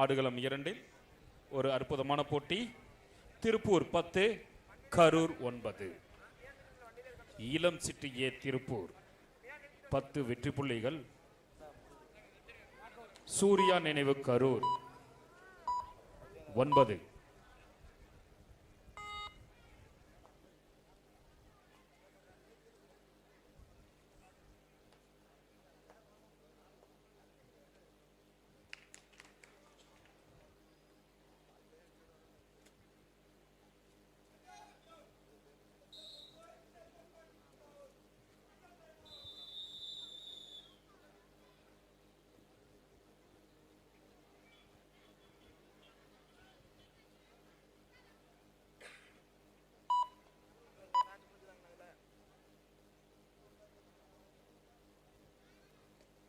ஆடுகளம் இரண்டில் ஒரு அற்புதமான போட்டி. திருப்பூர் பத்து கரூர் ஒன்பது. Eelam city A Tiruppur. பத்து வெற்றி புள்ளிகள். சூர்யா நினைவு கரூர். ஒன்பது.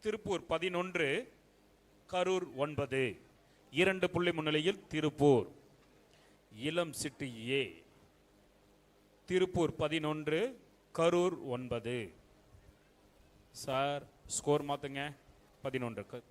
திருப்பூர் பதினொன்று கரூர் ஒன்பது. இரண்டு புள்ளி முன்னிலையில் திருப்பூர். இளம் சிட்டி ஏ. திருப்பூர் பதினொன்று கரூர் ஒன்பது. சார் ஸ்கோர் மாத்துங்க. பதினொன்றுக்கு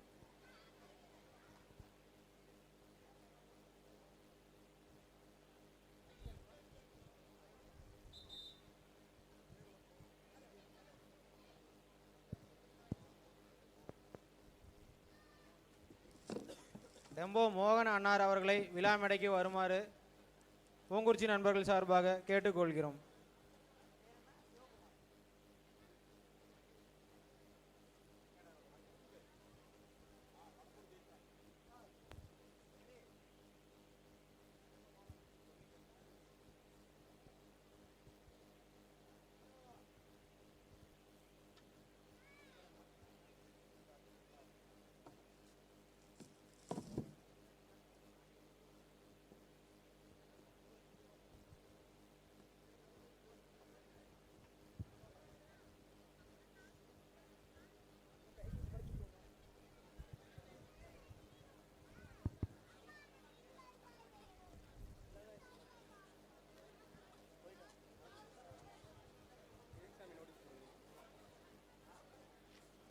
டெம்போ மோகன் அன்னார் அவர்களை விழா மேடைக்கு வருமாறு பூங்குறிச்சி நண்பர்கள் சார்பாக கேட்டுக்கொள்கிறோம்.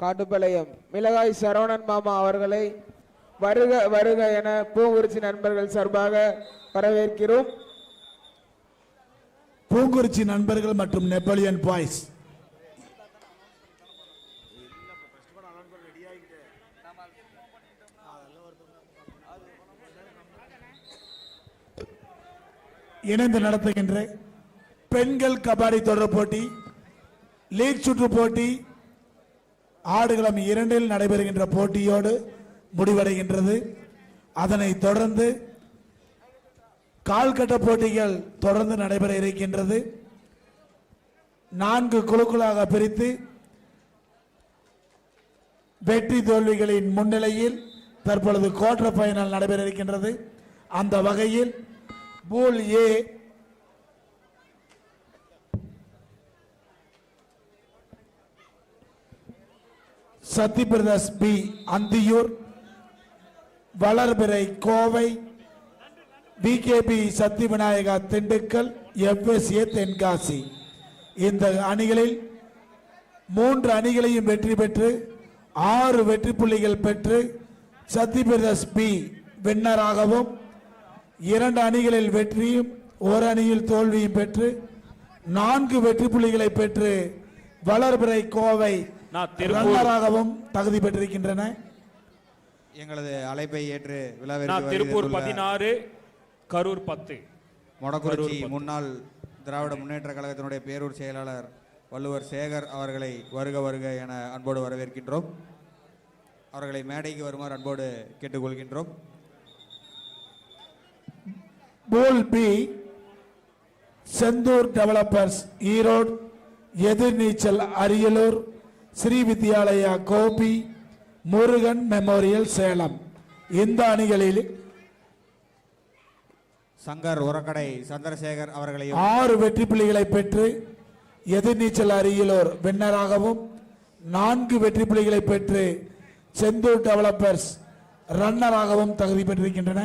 காட்டுப்பாளையம் மிளகாய் சரவணன் மாமா அவர்களை வருக வருக என பூங்குறிச்சி நண்பர்கள் சார்பாக வரவேற்கிறோம். பூங்குறிச்சி நண்பர்கள் மற்றும் நெப்போலியன் பாய்ஸ். இணைந்து நடத்துகின்ற பெண்கள் கபாடி தொடர் போட்டி லீக் சுற்று போட்டி ஆடுகளம் இரண்டில் நடைபெறுகின்ற போட்டியோடு முடிவடைகின்றது. அதனைத் தொடர்ந்து கால்கட்ட போட்டிகள் தொடர்ந்து நடைபெற இருக்கின்றது. நான்கு குழுக்களாக பிரித்து வெற்றி தோல்விகளின் முன்னிலையில் தற்பொழுது குவார்டர் ஃபைனல் நடைபெற இருக்கின்றது. அந்த வகையில் pool A Sathy brothers B Anthiyur வளர்பிறை கோவை பிகேபி சக்தி விநாயகா திண்டுக்கல் எஃப்எஸ்ஏ தென்காசி. இந்த அணிகளில் மூன்று அணிகளையும் வெற்றி பெற்று ஆறு வெற்றி புள்ளிகள் பெற்று சத்தி பிரதர்ஸ் பி வின்னராகவும் இரண்டு அணிகளில் வெற்றியும் ஒரு அணியில் தோல்வியும் பெற்று நான்கு வெற்றி புள்ளிகளை பெற்று வளர்பிறை கோவை நான் திருப்பூர் ரன்னராகவும் தகுதி பெற்றிருக்கின்றன. எங்களது அழைப்பை ஏற்று நான் விழாவிற்கு திருப்பூர் பதினாறு கரூர் பத்து. மொடக்குறிச்சி. முன்னாள் திராவிட முன்னேற்ற கழகத்தினுடைய பேரூர் செயலாளர் வள்ளுவர் சேகர் அவர்களை வருக வருக என அன்போடு வரவேற்கின்றோம். அவர்களை மேடைக்கு வருமாறு அன்போடு கேட்டுக்கொள்கின்றோம். Pool B Senthur developers Erode Ethirneechal Ariyalur Sri Vidyalaya Gobi Murugan memorial Salem. இந்த அணிகளில் சங்கர் உரக்கடை சந்திரசேகர் அவர்களையும் ஆறு வெற்றி புள்ளிகளை பெற்று எதிர்நீச்சல் அருகிலோர் வின்னராகவும் நான்கு வெற்றி புள்ளிகளை பெற்று செந்தூர் டெவலப்பர்ஸ் ரன்னராகவும் தகுதி பெற்றிருக்கின்றன.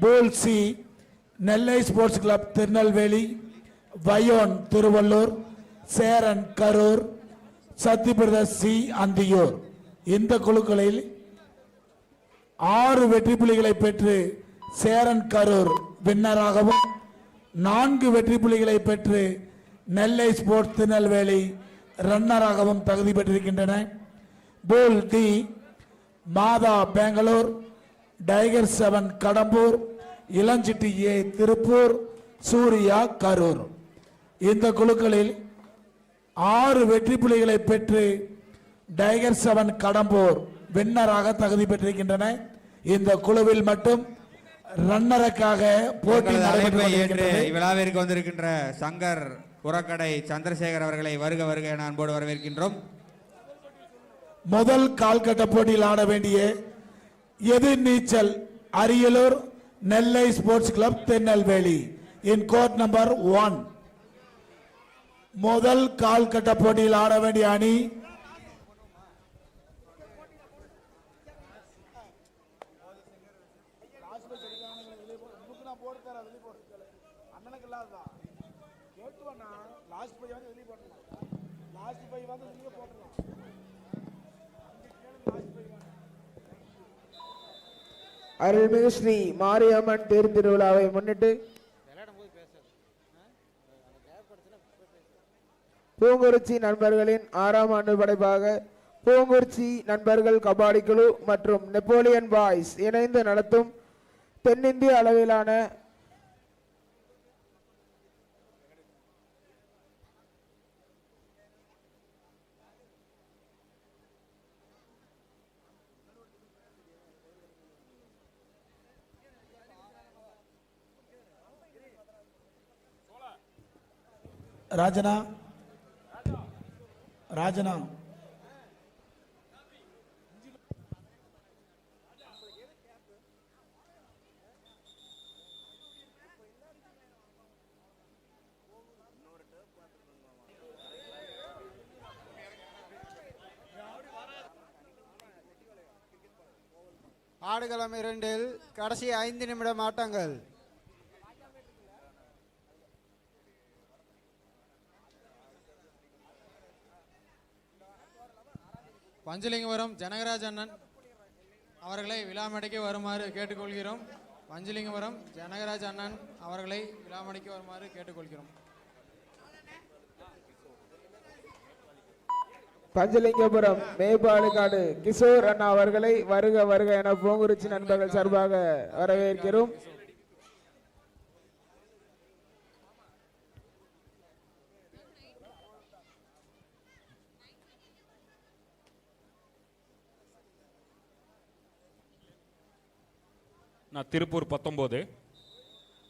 Pool C Nellai sports club Tirunelveli வயோன் Tiruvallur Cheran Karur Satyabrata C Anthiyur. இந்த குழுக்களில் ஆறு வெற்றி புள்ளிகளை பெற்று சேரன் கரூர் வின்னராகவும் நான்கு வெற்றி புள்ளிகளை பெற்று நெல்லை ஸ்போர்ட்ஸ் திருநெல்வேலி ரன்னராகவும் தகுதி பெற்றிருக்கின்றன. Pool D Matha Bangalore tiger seven Kadambur இளஞ்சிட்டி A Tiruppur Surya Karur. இந்த குழுக்களில் ஆறு வெற்றி புள்ளிகளை பெற்று டைகர் செவன் கடம்பூர் வின்னராக தகுதி பெற்றிருக்கின்றன. இந்த குழுவில் மட்டும் ரன்னருக்காக போட்டி இவ்விழாவிற்கு வந்திருக்கின்ற சங்கர் உரக்கடை சந்திரசேகர் அவர்களை வருக வருக என அன்போடு வரவேற்கின்றோம். முதல் கால்கட்ட போட்டியில் ஆட வேண்டிய Ethirneechal Ariyalur Nellai sports club Tirunelveli in court number one. முதல் கால் கட்ட போட்டியில் ஆட வேண்டிய அணி. அருள்மிகு ஸ்ரீ மாரியம்மன் தேர் திருவிழாவை முன்னிட்டு பூங்குறிச்சி நண்பர்களின் ஆறாம் ஆண்டு படைப்பாக பூங்குறிச்சி நண்பர்கள் கபாடி குழு மற்றும் நெப்போலியன் பாய்ஸ் இணைந்து நடத்தும் தென்னிந்திய அளவிலான ராஜனா ராஜனா ஆடுகளம் இரண்டில் கடைசி ஐந்து நிமிடம் ஆட்டங்கள் பஞ்சலிங்கபுரம் ஜனகராஜ் அண்ணன் அவர்களை விழாமடைக்கு வருமாறு கேட்டுக்கொள்கிறோம். பஞ்சலிங்கபுரம் ஜனகராஜ் அண்ணன் அவர்களை விழாமடைக்கு வருமாறு கேட்டுக்கொள்கிறோம். பஞ்சலிங்கபுரம் மேம்பாடுகாடு கிஷோர் அண்ணா அவர்களை வருக வருக என பூங்குறிச்சி நண்பர்கள் சார்பாக வரவேற்கிறோம். நான் திருப்பூர் பத்தொம்போது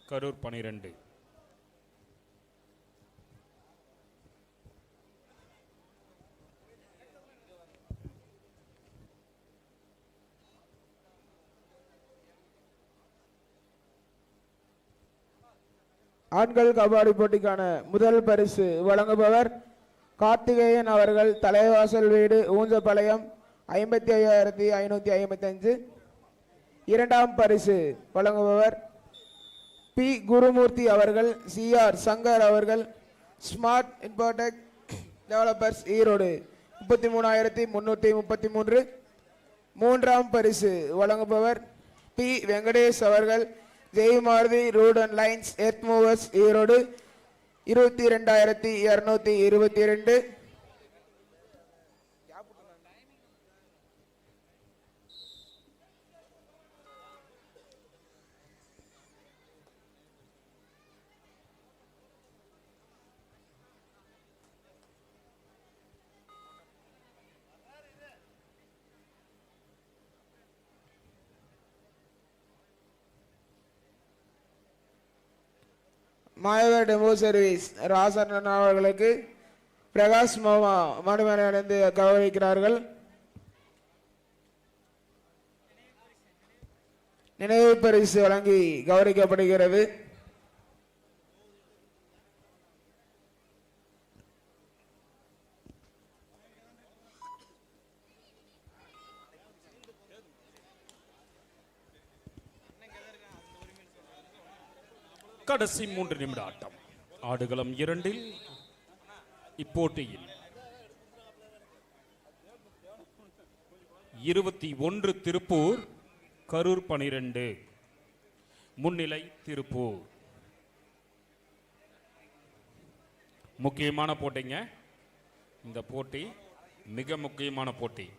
கரூர் பனிரெண்டு. ஆண்கள் கபாடி போட்டிக்கான முதல் பரிசு வழங்குபவர் கார்த்திகேயன் அவர்கள் தலைவாசல் வீடு ஊஞ்சப்பாளையம் ஐம்பத்தி ஐயாயிரத்தி ஐநூற்றி ஐம்பத்தஞ்சு இரண்டாம் பரிசு வழங்குபவர் பி. குருமூர்த்தி அவர்கள் சிஆர் சங்கர் அவர்கள் ஸ்மார்ட் இன்பர்டெக் டெவலப்பர்ஸ் ஈரோடு முப்பத்தி மூணாயிரத்தி முன்னூற்றி முப்பத்தி மூன்று. மூன்றாம் பரிசு வழங்குபவர் பி. வெங்கடேஷ் அவர்கள் Jai Maruti route and lines earth movers Erode இருபத்தி ரெண்டாயிரத்தி இரநூத்தி இருபத்தி ரெண்டு மாயவா டெமோ சர்வீஸ் ராசன் அவர்களுக்கு பிரகாஷ் மாமா மணிமணி அடைந்து கௌரவிக்கிறார்கள். நினைவு பரிசு வழங்கி கௌரவிக்கப்படுகிறது. கடைசி மூன்று நிமிட ஆட்டம் ஆடுகளம் இரண்டில் இப்போட்டியில் இருபத்தி ஒன்று திருப்பூர் கரூர் பனிரெண்டு. முன்னிலை திருப்பூர். முக்கியமான போட்டிங்க. இந்த போட்டி மிக முக்கியமான போட்டி.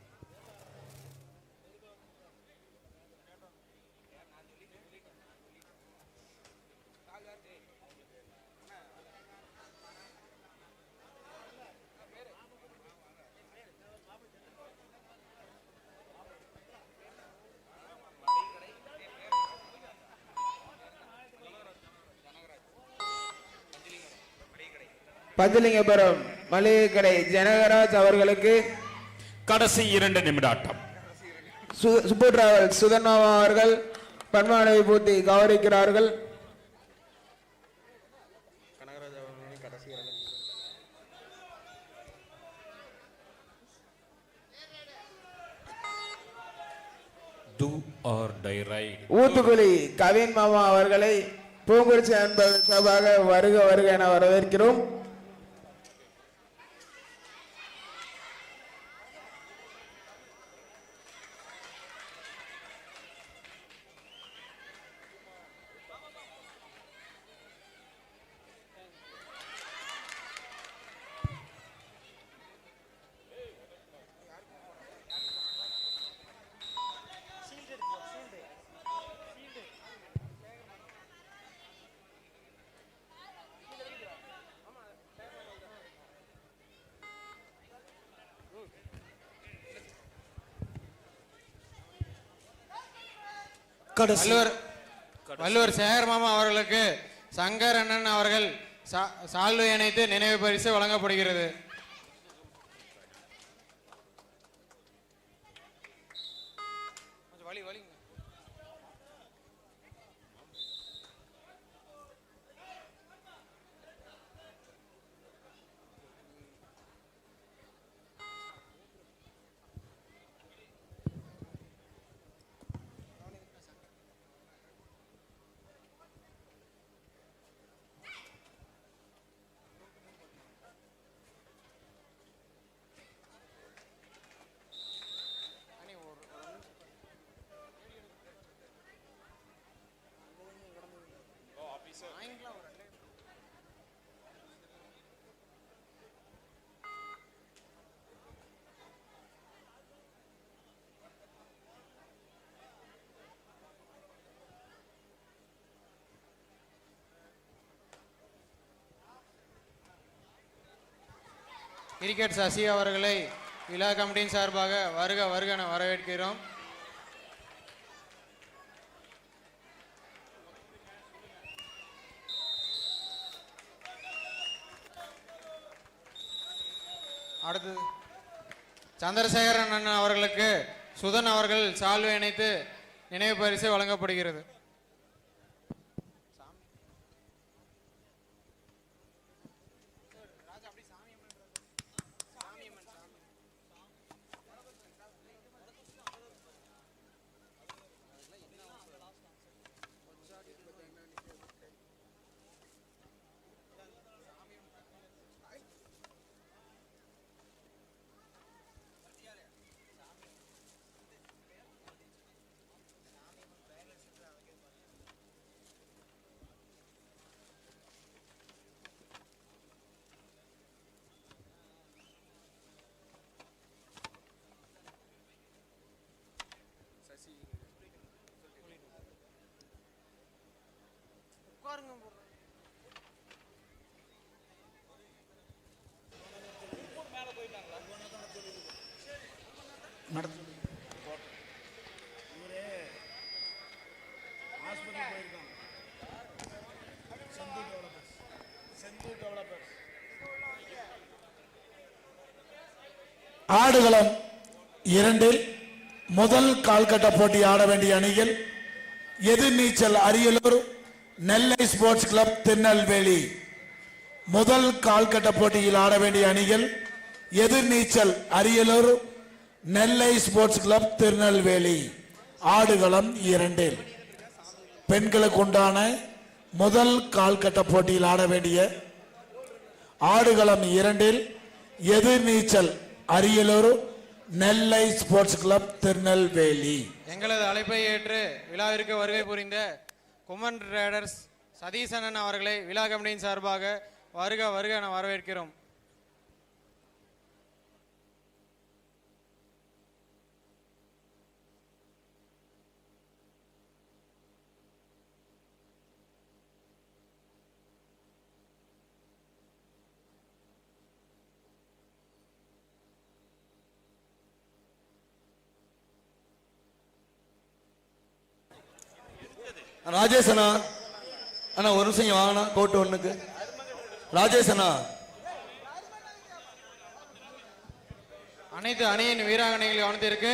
பஞ்சலிங்கபுரம் மளிகை கடை ஜனகராஜ் அவர்களுக்கு கடைசி இரண்டு நிமிட ஆட்டம் சுப்பு டிராவல் சுதன்மாமா அவர்கள் பன்மாலை பூத்தி கௌரவிக்கிறார்கள் ஊத்துக்குழி கவின் மாமா அவர்களை பூங்குறிச்சி அன்பர் சார்பாக வருக வருக என வரவேற்கிறோம். வள்ளுவர் வள்ளுவர் சேகர் மாமா அவர்களுக்கு சங்கர் அண்ணன் அவர்கள் சா- சால்வை இணைத்து நினைவு பரிசு வழங்கப்படுகிறது. கிரிக்கெட் சசி அவர்களை விழா கமிட்டியின் சார்பாக வருக வருக என வரவேற்கிறோம். அடுத்தது சந்திரசேகரன் அண்ணன் அவர்களுக்கு சுதன் அவர்கள் சால்வை இணைத்து நினைவு பரிசு வழங்கப்படுகிறது. ஆடுகளம் இரண்டில் முதல் கால்கட்ட போட்டி ஆட வேண்டிய அணியில் எதிர்நீச்சல் அரியலூர் நெல்லை ஸ்போர்ட்ஸ் கிளப் திருநெல்வேலி. முதல் கால்கட்ட போட்டியில் ஆட வேண்டிய அணிகள் எதிர்நீச்சல் அரியலூர் நெல்லை ஸ்போர்ட்ஸ் கிளப் திருநெல்வேலி. ஆடுகளம் இரண்டில். பெண்களுக்கு உண்டான முதல் கால்கட்ட போட்டியில் ஆட வேண்டிய ஆடுகளம் இரண்டில் எதிர்நீச்சல் அரியலூர் நெல்லை ஸ்போர்ட்ஸ் கிளப் திருநெல்வேலி. எங்களது அழைப்பை ஏற்று விழாவிற்கு வருகை புரிந்த குமன் ரேடர்ஸ் சதீசனன் அவர்களை விழா கமிட்டியின் சார்பாக வருக வருக என வரவேற்கிறோம். ராஜேஷ் அண்ணா அண்ணா ஒரு நிமிஷம் இங்க வாங்கண்ணா கோட்டு ஒண்ணுக்கு. ராஜேஷ் அண்ணா அனைத்து அணியின் வீராங்கனைகள் கவனத்திற்கு